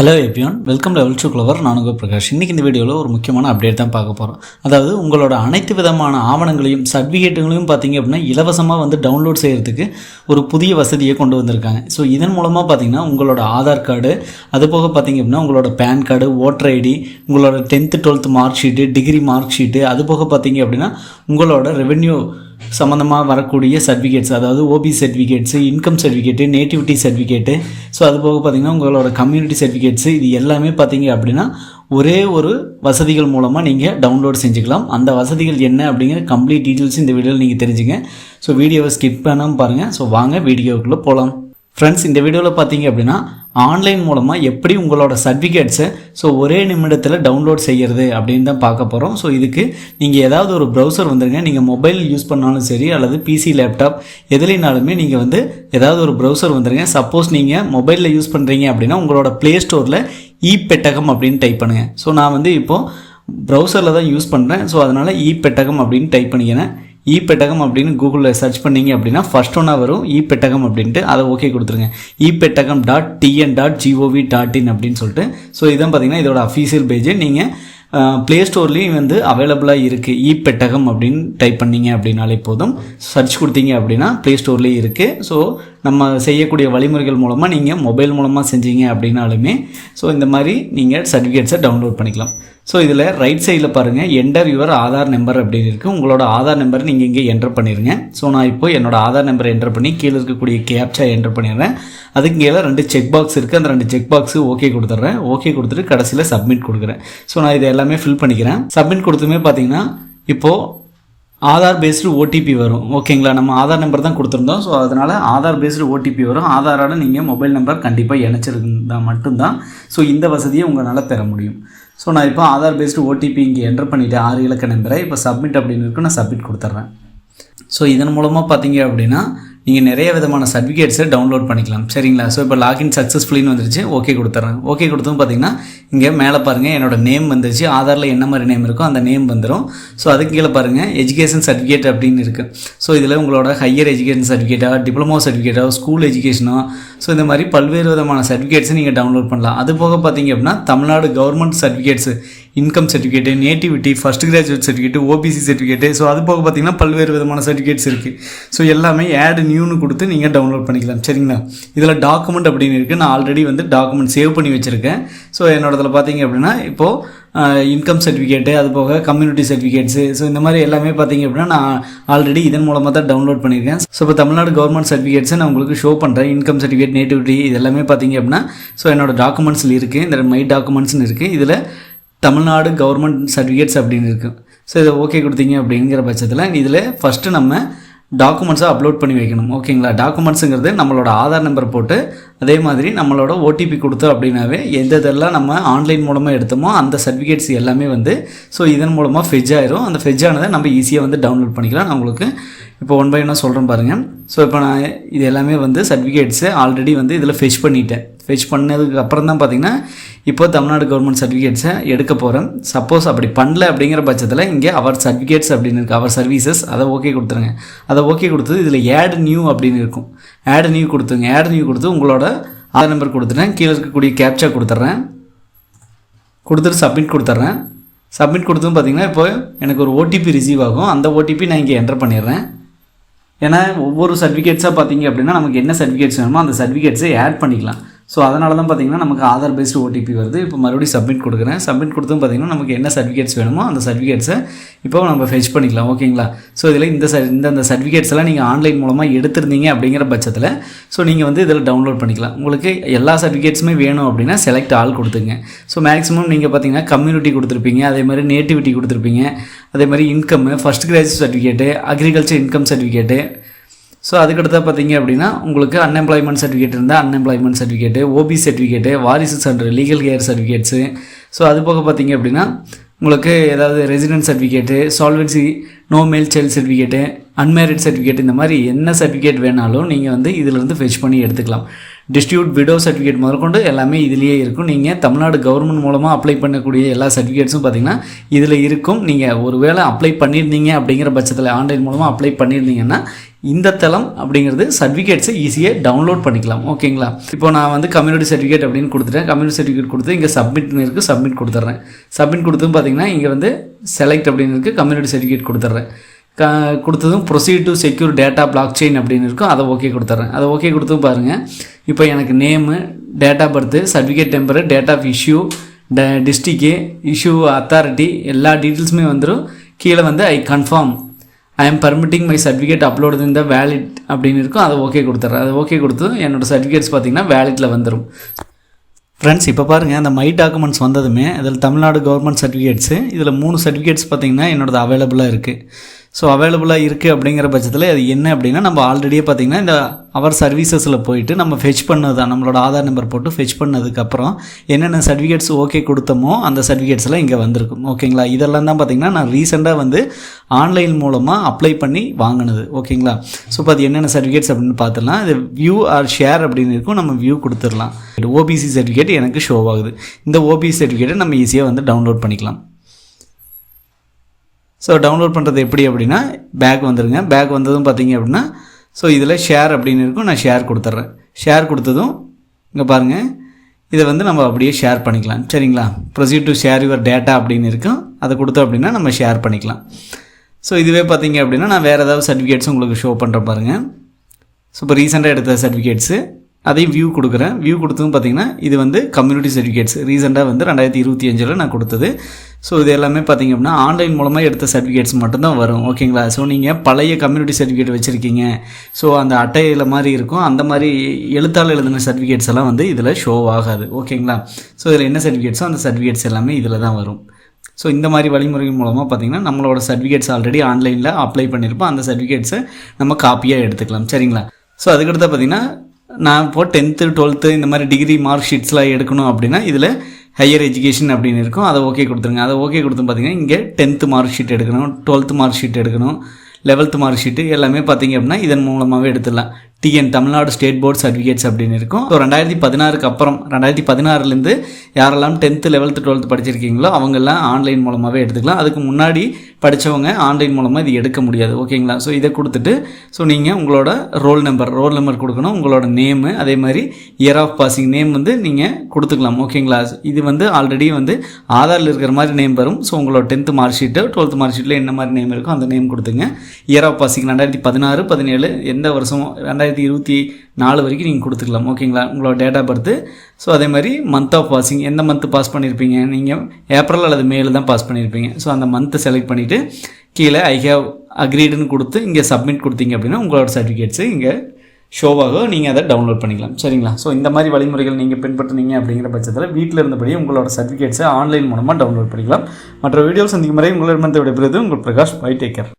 Hello everyone welcome level to clever நான் உங்கள் பிரகாஷ். இன்றைக்கி இந்த வீடியோவில் ஒரு முக்கியமான அப்டேட் தான் பார்க்க போகிறோம் அதாவது உங்களோட அனைத்து விதமான ஆவணங்களையும் சர்டிஃபிகேட்டுகளையும் பார்த்தீங்க அப்படின்னா இலவசமாக வந்து டவுன்லோட் செய்கிறதுக்கு ஒரு புதிய வசதியை கொண்டு வந்திருக்காங்க. ஸோ இதன் மூலமாக பார்த்தீங்கன்னா உங்களோட ஆதார் கார்டு அது போக பார்த்தீங்க அப்படின்னா உங்களோட பேன் கார்டு ஓட்டர் ஐடி உங்களோட tenth twelfth mark sheet degree mark sheet அது போக பார்த்தீங்க அப்படின்னா உங்களோட ரெவென்யூ சம்மந்தமாக வரக்கூடிய சர்டிஃபிகேட்ஸ் அதாவது OB certificates income certificate nativity certificate so அது போக பார்த்தீங்கன்னா உங்களோட கம்யூனிட்டி சர்டிஃபிகேட்ஸு இது எல்லாமே பார்த்தீங்க அப்படின்னா ஒரே ஒரு வசதிகள் மூலமாக நீங்கள் டவுன்லோட் செஞ்சுக்கலாம். அந்த வசதிகள் என்ன அப்படிங்கிற கம்ப்ளீட் டீட்டெயில்ஸ் இந்த வீடியோவில் நீங்கள் தெரிஞ்சுங்க. ஸோ வீடியோவை ஸ்கிப் பண்ணாமல் பாருங்கள் ஸோ வாங்க வீடியோவுக்குள்ளே போகலாம் ஃப்ரெண்ட்ஸ் இந்த வீடியோவில் பார்த்தீங்க அப்படின்னா ஆன்லைன் மூலமாக எப்படி உங்களோட சர்டிஃபிகேட்ஸை ஸோ ஒரே நிமிடத்தில் டவுன்லோட் செய்கிறது அப்படின்னு தான் பார்க்க போகிறோம் ஸோ இதுக்கு நீங்கள் ஏதாவது ஒரு ப்ரௌசர் வந்துருங்க. நீங்கள் மொபைல் யூஸ் பண்ணாலும் சரி அல்லது பிசி லேப்டாப் எதுலைனாலுமே நீங்கள் வந்து ஏதாவது ஒரு ப்ரௌசர் வந்துருங்க. சப்போஸ் நீங்கள் மொபைலில் யூஸ் பண்ணுறீங்க அப்படின்னா உங்களோட ப்ளே ஸ்டோரில் இ பெட்டகம் அப்படின்னு டைப் பண்ணுங்கள் ஸோ நான் வந்து இப்போது ப்ரௌசரில் தான் யூஸ் பண்ணுறேன் ஸோ அதனால் இ பெட்டகம் அப்படின்னு டைப் பண்ணிக்கிறேன். இ பெட்டகம் அப்படின்னு கூகுளில் சர்ச் பண்ணீங்க அப்படின்னா ஃபர்ஸ்ட் ஒன்றா வரும். இ பெட்டகம் அப்படின்ட்டு அதை ஓகே கொடுத்துருங்க. இ Pettagam dot TN dot gov dot in அப்படின்னு சொல்லிட்டு. ஸோ இதான் பார்த்தீங்கன்னா இதோட அஃபீஷியல் பேஜ் நீங்கள் ப்ளே ஸ்டோர்லேயும் வந்து அவைலபிளாக இருக்குது இ பெட்டகம் அப்படின்னு டைப் பண்ணீங்க அப்படின்னாலே போதும். சர்ச் கொடுத்தீங்க அப்படின்னா ப்ளே ஸ்டோர்லேயும் இருக்குது ஸோ நம்ம செய்யக்கூடிய வழிமுறைகள் மூலமாக நீங்கள் மொபைல் மூலமாக செஞ்சீங்க அப்படின்னாலுமே ஸோ இந்த மாதிரி நீங்கள் சர்டிஃபிகேட்ஸை டவுன்லோட் பண்ணிக்கலாம். ஸோ இதில் ரைட் சைடில் பாருங்கள் என்டர் யுவர் ஆதார் நம்பர் அப்படின்னு இருக்குது உங்களோட ஆதார் நம்பர் நீங்கள் இங்கே என்டர் பண்ணிடுங்க ஸோ நான் இப்போ என்னோட ஆதார் நம்பரை என்டர் பண்ணி கீழே இருக்கக்கூடிய கேப்சா என்டர் பண்ணிடுறேன். அதுக்கு கீழே ரெண்டு செக் பாக்ஸ் இருக்குது அந்த ரெண்டு செக் பாக்ஸு ஓகே கொடுத்துட்றேன். ஓகே கொடுத்துட்டு கடைசியில் சப்மிட் கொடுக்குறேன். ஸோ நான் இதை எல்லாமே ஃபில் பண்ணிக்கிறேன். சப்மிட் கொடுத்துமே பார்த்தீங்கன்னா இப்போது ஆதார் பேஸ்டு ஓடிபி வரும். ஓகேங்களா நம்ம ஆதார் நம்பர் தான் கொடுத்துருந்தோம். ஸோ அதனால் ஆதார் பேஸ்டு ஓடிபி வரும். ஆதாரோட நீங்கள் மொபைல் நம்பர் கண்டிப்பாக இணைச்சிருந்தா மட்டும்தான். ஸோ இந்த வசதியை உங்களால் பெற முடியும். ஸோ நான் இப்போ ஆதார் பேஸ்டு ஓடிபி இங்கே என்டர் பண்ணிவிட்டேன் ஆறு இலக்க நம்பரை. இப்போ சப்மிட் அப்படின்னு இருக்கு நான் சப்மிட் கொடுத்துட்றேன். ஸோ இதன் மூலமாக பார்த்தீங்க அப்படின்னா நீங்கள் நிறைய விதமான சர்டிஃபிகேட்ஸை டவுன்லோட் பண்ணிக்கலாம். சரிங்களா? ஸோ இப்போ லாகின் சக்ஸஸ்ஃபுல்லின்னு வந்துருச்சு. ஓகே கொடுத்துட்றேன் ஓகே கொடுத்தும் பார்த்தீங்கன்னா இங்கே மேலே பாருங்கள் என்னோட நேம் வந்துருச்சு. ஆதாரில் என்ன மாதிரி நேம் இருக்கோ அந்த நேம் வந்துடும் ஸோ அதுக்கு கீழே பாருங்கள் எஜுகேஷன் சர்டிஃபிகேட் அப்படின்னு இருக்குது ஸோ இதில் உங்களோட ஹையர் எஜுகேஷன் சர்டிஃபிகேட்டாக டிப்ளமோ சர்டிஃபிகேட்டோ ஸ்கூல் எஜுகேஷனோ ஸோ இந்த மாதிரி பல்வேறு விதமான சர்டிஃபிகேட்ஸை நீங்கள் டவுன்லோட் பண்ணலாம். அது போக பார்த்தீங்க அப்படின்னா Tamil Nadu government certificates income certificate nativity first graduate certificate OBC certificate so அது போக பார்த்தீங்கன்னா பல்வேறு விதமான சர்டிஃபிகேட்ஸ் இருக்குது ஸோ எல்லாமே ஆட் நியூன்னு கொடுத்து நீங்கள் டவுன்லோட் பண்ணிக்கலாம். சரிங்களா? இதில் டாக்குமெண்ட் அப்படின்னு இருக்குது நான் ஆல்ரெடி வந்து டாக்குமெண்ட் சேவ் பண்ணி வச்சுருக்கேன். ஸோ என்னோடதில் பார்த்தீங்க அப்படின்னா இப்போது இன்கம் சர்டிஃபிகேட்டு அது போக கம்யூனிட்டி சர்டிஃபிகேட்ஸு ஸோ இந்த மாதிரி எல்லாமே பார்த்தீங்க அப்படின்னா நான் ஆல்ரெடி இதன் மூலமாக தான் டவுன்லோட் பண்ணியிருக்கேன். ஸோ இப்போ தமிழ்நாடு கவர்மெண்ட் சர்டிஃபிகேட்ஸை நான் உங்களுக்கு ஷோ பண்ணுறேன் இன்கம் சர்டிஃபிகேட் நேட்டிவிட்டி இது எல்லாமே பார்த்தீங்க அப்படின்னா ஸோ என்னோட டாக்குமெண்ட்ஸில் இருக்குது இந்த மை டாக்குமெண்ட்ஸ்னு இருக்குது இதில் தமிழ்நாடு கவர்மெண்ட் சர்டிஃபிகேட்ஸ் அப்படின்னு இருக்கும் ஸோ இதை ஓகே கொடுத்தீங்க அப்படிங்கிற பட்சத்தில் இதில் ஃபஸ்ட்டு நம்ம டாக்குமெண்ட்ஸை அப்லோட் பண்ணி வைக்கணும். ஓகேங்களா டாக்குமெண்ட்ஸுங்கிறது நம்மளோட ஆதார் நம்பர் போட்டு அதே மாதிரி நம்மளோட ஓடிபி கொடுத்தோம் அப்படின்னாவே எந்த இதெல்லாம் நம்ம ஆன்லைன் மூலமாக எடுத்தோமோ அந்த சர்டிஃபிகேட்ஸ் எல்லாமே வந்து ஸோ இதன் மூலமாக ஃபெஜ் ஆயிரும். அந்த ஃபெஜ் ஆனதை நம்ம ஈஸியாக வந்து டவுன்லோட் பண்ணிக்கலாம். நான் உங்களுக்கு இப்போ ஒன் பை ஒன்னாக சொல்கிறேன் பாருங்கள் ஸோ இப்போ நான் இது எல்லாமே வந்து சர்டிஃபிகேட்ஸு ஆல்ரெடி வந்து இதில் ஃபெச் பண்ணிட்டேன். ஃபெச் பண்ணதுக்கு அப்புறம் தான் பார்த்தீங்கன்னா இப்போ தமிழ்நாடு கவர்மெண்ட் சர்டிஃபிகேட்ஸை எடுக்க போகிறேன் சப்போஸ் அப்படி பண்ணல அப்படிங்கிற பட்சத்தில் இங்கே அவர் சர்டிஃபிகேட்ஸ் அப்படின்னு இருக்குது அவர் சர்வீசஸ் அதை ஓகே கொடுத்துருங்க. அதை ஓகே கொடுத்தது இதில் ஆட் நியூ அப்படின்னு இருக்கும். ஆட் நியூ கொடுத்துங்க ஆட் நியூ கொடுத்து உங்களோட ஆதார் நம்பர் கொடுத்துட்டேன். கீழே இருக்கக்கூடிய கேப்சா கொடுத்துட்றேன். கொடுத்துட்டு சப்மிட் கொடுத்துட்றேன். சப்மிட் கொடுத்தும் பார்த்தீங்கன்னா இப்போ எனக்கு ஒரு ஓடிபி ரிசீவ் ஆகும். அந்த ஓடிபி நான் இங்கே என்டர் பண்ணிடுறேன். ஏன்னா ஒவ்வொரு சர்டிஃபிகேட்ஸாக பார்த்தீங்க அப்படின்னா நமக்கு என்ன சர்டிஃபிகேட்ஸ் வேணுமோ அந்த சர்டிஃபிகேட்ஸை ஆட் பண்ணிக்கலாம். ஸோ அதனால தான் பார்த்தீங்கன்னா நமக்கு ஆதார் பேஸ்டு ஓடிபி வருது. இப்போ மறுபடியும் சப்மிட் கொடுக்குறேன். சப்மிட் கொடுத்தும் பார்த்தீங்கன்னா நமக்கு என்ன சர்டிஃபிகேட்ஸ் வேணுமோ அந்த சர்டிஃபிகேட்ஸை இப்போ நம்ம ஃபெச் பண்ணிக்கலாம். ஓகேங்களா ஸோ இதில் இந்த ச இந்த அந்த சர்டிஃபிகேட்ஸ் எல்லாம் நீங்கள் ஆன்லைன் மூலமாக எடுத்திருந்தீங்க அப்படிங்கிற பட்சத்தில் ஸோ நீங்கள் வந்து இதில் டவுன்லோட் பண்ணிக்கலாம். உங்களுக்கு எல்லா சர்டிஃபிகேட்ஸுமே வேணும் அப்படின்னா செலக்ட் ஆல் கொடுத்துங்க. ஸோ மேக்ஸிமம் நீங்கள் பார்த்தீங்கன்னா கம்யூனிட்டி கொடுத்துருப்பீங்க. அதே மாதிரி நேட்டிவிட்டி கொடுத்துருப்பீங்க. அதே மாதிரி income first graduate certificate agriculture income certificate so அதுக்கடுத்தா பார்த்தீங்க அப்படின்னா உங்களுக்கு அன்எம்ப்ளாய்மெண்ட் சர்டிஃபிகேட் இருந்தால் அன்எம்ப்ளாய்மெண்ட் சர்டிஃபிகேட்டு ஓபி சர்டிஃபிகேட்டு வாரிசு சான்று லீகல் கேர் சர்டிஃபிகேட்ஸு ஸோ அது போக பார்த்தீங்க அப்படின்னா உங்களுக்கு ஏதாவது resident certificate solvency no male child certificate unmarried certificate இந்த மாதிரி என்ன சர்டிஃபிகேட் வேணாலும் நீங்கள் வந்து இதிலிருந்து ஃபெச் பண்ணி எடுத்துக்கலாம். டிஸ்ட்ரிபியூட் விடோ சர்டிஃபிகேட் முதற்கொண்டு எல்லாமே இதிலேயே இருக்கும். நீங்கள் தமிழ்நாடு கவர்மெண்ட் மூலமாக அப்ளை பண்ணக்கூடிய எல்லா சர்டிஃபிகேட்ஸும் பார்த்தீங்கன்னா இதில் இருக்கும். நீங்கள் ஒருவேளை அப்ளை பண்ணியிருந்தீங்க அப்படிங்கிற பட்சத்தில் ஆன்லைன் மூலமாக அப்ளை பண்ணியிருந்தீங்கன்னா இந்த தளம் அப்படிங்கிறது சர்டிஃபிகேட்ஸை ஈஸியாக டவுன்லோட் பண்ணிக்கலாம். ஓகேங்களா இப்போ நான் வந்து கம்யூனிட்டி சர்டிஃபிகேட் அப்படின்னு கொடுத்துட்டேன். கம்யூனிட்டி சர்டிஃபிகேட் கொடுத்து இங்கே சப்மிட்னு இருக்குது சப்மிட் கொடுத்துட்றேன். சப்மிட் கொடுத்தும் பார்த்தீங்கன்னா இங்கே வந்து செலக்ட் அப்படின்னு இருக்குது கம்யூனிட்டி சர்டிஃபிகேட் கொடுத்துட்றேன். கொடுத்ததும் proceed to secure data blockchain அப்படின்னு இருக்கும். அதை ஓகே கொடுத்துட்றேன் அதை ஓகே கொடுத்தும் பாருங்கள் இப்போ எனக்கு name date of birth certificate temper date of issue the district issue authority எல்லா டீட்டெயில்ஸுமே வந்துடும் கீழே வந்து I confirm I am permitting my certificate upload இந்த வேலிட் அப்படின்னு இருக்கும். அதை ஓகே கொடுத்துட்றேன் அதை ஓகே கொடுத்ததும் என்னோடய சர்டிஃபிகேட்ஸ் பார்த்தீங்கன்னா வேலிட்டில் வந்துடும் ஃப்ரெண்ட்ஸ் இப்போ பாருங்கள் அந்த மை டாக்குமெண்ட்ஸ் வந்ததுமே அதில் தமிழ்நாடு கவர்மெண்ட் சர்டிஃபிகேட்ஸு இதில் மூணு சர்டிஃபிகேட்ஸ் பார்த்தீங்கன்னா என்னோடது அவைலபிளாக இருக்குது ஸோ அவைலபிளாக இருக்குது அப்படிங்கிற பட்சத்தில் அது என்ன அப்படின்னா நம்ம ஆல்ரெடியே பார்த்தீங்கன்னா இந்த அவர் சர்வீசஸில் போயிட்டு நம்ம ஃபெச் பண்ணது தான் நம்மளோட ஆதார் நம்பர் போட்டு ஃபெச் பண்ணதுக்கப்புறம் என்னென்ன சர்டிஃபிகேட்ஸ் ஓகே கொடுத்தோமோ அந்த சர்டிஃபிகேட்ஸ்லாம் இங்கே வந்திருக்கும். ஓகேங்களா இதெல்லாம் தான் பார்த்தீங்கன்னா நான் ரீசெண்டாக வந்து ஆன்லைன் மூலமாக அப்ளை பண்ணி வாங்கினது. ஓகேங்களா ஸோ இப்போ அது என்னென்ன சர்டிஃபிகேட்ஸ் அப்படின்னு பார்த்துலாம் இது வியூ ஆர் ஷேர் அப்படின்னு இருக்கும். நம்ம வியூ கொடுத்துடலாம். ஓபிசி சர்டிஃபிகேட் எனக்கு ஷோ ஆகுது. இந்த ஓபிசி சர்டிஃபிகேட்டை நம்ம ஈஸியாக வந்து டவுன்லோட் பண்ணிக்கலாம். ஸோ டவுன்லோட் பண்ணுறது எப்படி அப்படின்னா பேக் வந்துடுங்க பேக் வந்ததும் பார்த்தீங்க அப்படின்னா ஸோ இதில் ஷேர் அப்படின்னு இருக்கும். நான் ஷேர் கொடுத்துட்றேன். ஷேர் கொடுத்ததும் இங்கே பாருங்கள் இதை வந்து நம்ம அப்படியே ஷேர் பண்ணிக்கலாம். சரிங்களா? Proceed to share your data அப்படின்னு இருக்கும். அதை கொடுத்தோம் அப்படின்னா நம்ம ஷேர் பண்ணிக்கலாம். ஸோ இதுவே பார்த்தீங்க அப்படின்னா நான் வேறு ஏதாவது சர்டிஃபிகேட்ஸ் உங்களுக்கு ஷோ பண்ணுற பாருங்கள் ஸோ இப்போ ரீசெண்டாக எடுத்த சர்டிஃபிகேட்ஸு அதையும் வியூ கொடுக்குறேன். வியூ கொடுத்ததும் பார்த்தீங்கன்னா இது வந்து கம்யூனிட்டி சர்டிஃபிகேட்ஸ் ரீசெண்டாக வந்து ரெண்டாயிரத்தி இருபத்தி அஞ்சில் நான் கொடுத்தது. ஸோ இது எல்லாமே பார்த்தீங்க அப்படின்னா ஆன்லைன் மூலமாக எடுத்த சர்டிஃபிகேட்ஸ் மட்டும்தான் வரும். ஓகேங்களா ஸோ நீங்கள் பழைய கம்யூனிட்டி சர்டிஃபிகேட் வச்சுருக்கீங்க. ஸோ அந்த அட்டையில் மாதிரி இருக்கும். அந்த மாதிரி எழுத்தால் எழுதின சர்டிஃபிகேட்ஸ் எல்லாம் வந்து இதில் ஷோ ஆகாது. ஓகேங்களா ஸோ இதில் என்ன சர்டிஃபிகேட்ஸோ அந்த சர்டிஃபிகேட்ஸ் எல்லாமே இதில் தான் வரும். ஸோ இந்த மாதிரி வழிமுறை மூலமாக பார்த்திங்கன்னா நம்மளோட சர்டிஃபிகேட்ஸ் ஆல்ரெடி ஆன்லைனில் அப்ளை பண்ணியிருப்போம். அந்த சர்டிஃபிகேட்ஸை நம்ம காப்பியாக எடுத்துக்கலாம். சரிங்களா? ஸோ அதுக்கடுத்து பார்த்திங்கன்னா நான் இப்போ டென்த்து டுவெல்த்து இந்த மாதிரி டிகிரி மார்க் ஷீட்ஸ்லாம் எடுக்கணும் அப்படின்னா இதில் ஹையர் எஜுகேஷன் அப்படின்னு இருக்கும். அதை ஓகே கொடுத்துருங்க. அதை ஓகே கொடுத்து பார்த்தீங்கன்னா இங்கே டென்த்து மார்க் ஷீட் எடுக்கணும் டுவெல்த்து மார்க் ஷீட் எடுக்கணும் லெவல்த்து மார்க் ஷீட்டு எல்லாமே பார்த்தீங்க அப்படின்னா இதன் மூலமாகவே எடுத்துடலாம். TN Tamil Nadu state board certificates அப்படின்னு இருக்கும். ஸோ ரெண்டாயிரத்தி பதினாறுக்கு அப்புறம் ரெண்டாயிரத்தி பதினாறுலேருந்து யாரெல்லாம் டென்த்து லெவல்த்து டுவெல்த்து படிச்சிருக்கீங்களோ அவங்கெல்லாம் ஆன்லைன் மூலமாகவே எடுத்துக்கலாம். அதுக்கு முன்னாடி படித்தவங்க ஆன்லைன் மூலமாக இது எடுக்க முடியாது ஓகேங்களா? ஸோ இதை கொடுத்துட்டு ஸோ நீங்கள் உங்களோட ரோல் நம்பர் ரோல் நம்பர் கொடுக்கணும். உங்களோட நேமு அதே மாதிரி இயர் ஆஃப் பாசிங் நேம் வந்து நீங்கள் கொடுத்துக்கலாம் ஓகேங்களா? இது வந்து ஆல்ரெடி வந்து ஆதாரில் இருக்கிற மாதிரி நேம் வரும். ஸோ உங்களோட tenth mark sheet twelfth mark ஷீட்டில் என்ன மாதிரி நேம் இருக்கோ அந்த நேம் கொடுத்துங்க. இயர் ஆஃப் பாசிங் ரெண்டாயிரத்தி பதினாறு பதினேழு எந்த வருஷம்? ரெண்டாயிரத்தி இருபத்தி நாலு வரைக்கும் நீங்கள் கொடுத்துக்கலாம் ஓகேங்களா? உங்களோட டேட் ஆஃப் பர்த்து ஸோ அதே மாதிரி மந்த் ஆஃப் பாசிங் எந்த மந்த்து பாஸ் பண்ணியிருப்பீங்க நீங்கள் ஏப்ரல் அல்லது மேல தான் பாஸ் பண்ணியிருப்பீங்க ஸோ அந்த மந்த்தை செலக்ட் பண்ணிவிட்டு கீழே ஐ ஹேவ் அக்ரீடுன்னு கொடுத்து இங்கே சப்மிட் கொடுத்தீங்க அப்படின்னா உங்களோட சர்டிஃபிகேட்ஸு இங்கே ஷோவாக நீங்கள் அதை டவுன்லோட் பண்ணிக்கலாம். சரிங்களா? ஸோ இந்த மாதிரி வழிமுறைகள் நீங்கள் பின்பற்றுனீங்க அப்படிங்கிற பட்சத்தில் வீட்டில் இருந்தபடி உங்களோட சர்டிஃபிகேட்ஸை ஆன்லைன் மூலமாக டவுன்லோட் பண்ணிக்கலாம். மற்ற வீடியோஸ் சந்திக்கும் முறை உங்களிடமிருந்து விடைபெறுவது உங்கள் பிரகாஷ் பை டேக்கர்